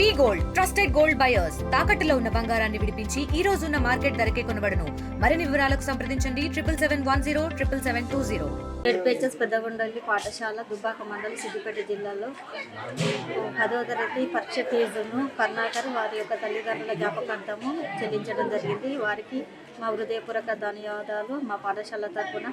V gold trusted gold buyers. తాకట్టులో ఉన్న బంగారాన్ని విడిపించి ఈ రోజు ఉన్న మార్కెట్ ధరకే కొనబడను. మరిన్ని వివరాలకు సంప్రదించండి. Triple seven one zero triple seven two zero. ఏడుపేచెస్ పెద్దగొండలి పాఠశాల దుబ్బాక మండలం సిద్దిపేట జిల్లాలో. పదో తరగతి పరీక్ష ఫీజును కర్ణాకర్ వారి యొక్క తల్లిదండ్రుల జ్ఞాపకార్థము చెల్లించడం జరిగింది. వారికి మా హృదయపూర్వక ధన్యవాదాలు. మా పాఠశాల తరఫున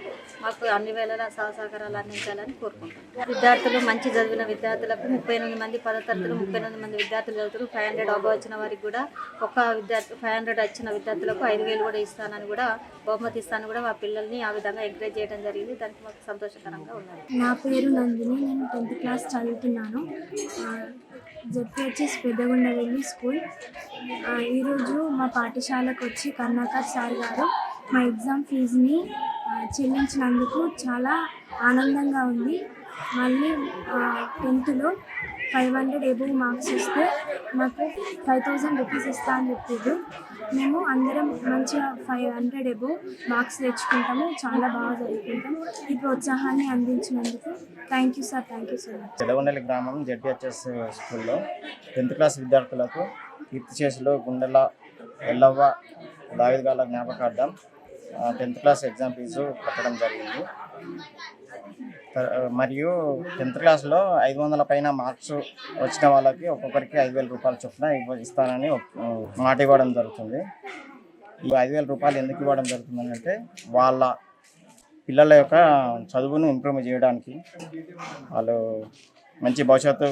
మాకు అన్ని వేళలా సహసహకారాలు అందించాలని కోరుకుంటున్నాం. విద్యార్థులు మంచి చదివిన విద్యార్థులకు ముప్పై ఎనిమిది మంది పదో తరగతిలో ముప్పై ఎనిమిది మంది విద్యార్థులు చదువుతారు ఫైవ్ హండ్రెడ్ అబవ్ వచ్చిన వారికి కూడా ఒక విద్యార్థి ఫైవ్ హండ్రెడ్ వచ్చిన విద్యార్థులకు ఐదు వేలు కూడా ఇస్తానని కూడా బహుమతి ఇస్తాను కూడా మా పిల్లల్ని ఆ విధంగా ఎంకరేజ్ చేయడం జరిగింది. దానికి మాకు సంతోషకరంగా ఉన్నది నా పేరు నందిని. నేను టెన్త్ క్లాస్ చదువుతున్నాను. జడ్పిహెచ్ఎస్ పెద్దగుండ వెళ్ళి స్కూల్. ఈరోజు మా పాఠశాలకు వచ్చి కర్ణాకర్ సార్ గారు మా ఎగ్జామ్ ఫీజుని చెల్లించినందుకు చాలా ఆనందంగా ఉంది. మళ్ళీ టెన్త్లో ఫైవ్ హండ్రెడ్ ఎబోవ్ మార్క్స్ వస్తే మాకు ఫైవ్ థౌజండ్ రూపీస్ ఇస్తా అని చెప్పారు. మేము అందరం మంచిగా ఫైవ్ హండ్రెడ్ ఎబోవ్ మార్క్స్ తెచ్చుకుంటాము. చాలా బాగా చదువుకుంటాం. ఈ ప్రోత్సాహాన్ని అందించినందుకు thank you sir thank you so much. గ్రామం జడ్పిహెచ్ఎస్ స్కూల్లో టెన్త్ క్లాస్ విద్యార్థులకు కీర్తిశేషులు గుండెల ఎల్లవ్వ దావిదగాల జ్ఞాపకార్థం టెన్త్ క్లాస్ ఎగ్జామ్ ఫీజు కట్టడం జరిగింది. మరియు టెన్త్ క్లాస్లో ఐదు వందల పైన మార్క్స్ వచ్చిన వాళ్ళకి ఒక్కొక్కరికి ఐదు వేల రూపాయలు చొప్పున ఇస్తానని మాట ఇవ్వడం జరుగుతుంది. ఈ ఐదు వేల రూపాయలు ఎందుకు ఇవ్వడం జరుగుతుంది అంటే వాళ్ళ పిల్లల యొక్క చదువును ఇంప్రూవ్ చేయడానికి వాళ్ళు మంచి భవిష్యత్తు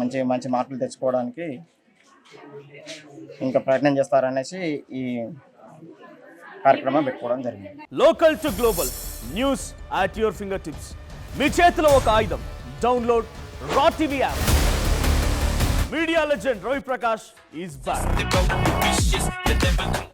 మంచి మంచి మార్కులు తెచ్చుకోవడానికి ఇంకా ప్రయత్నం చేస్తారనేసి ఈ కార్యక్రమం పెట్టుకోవడం జరిగింది. Local to global news at your finger tips మీ చేతిలో ఒక ఆయుధం. Download Raw TV app media legend Ravi Prakash is back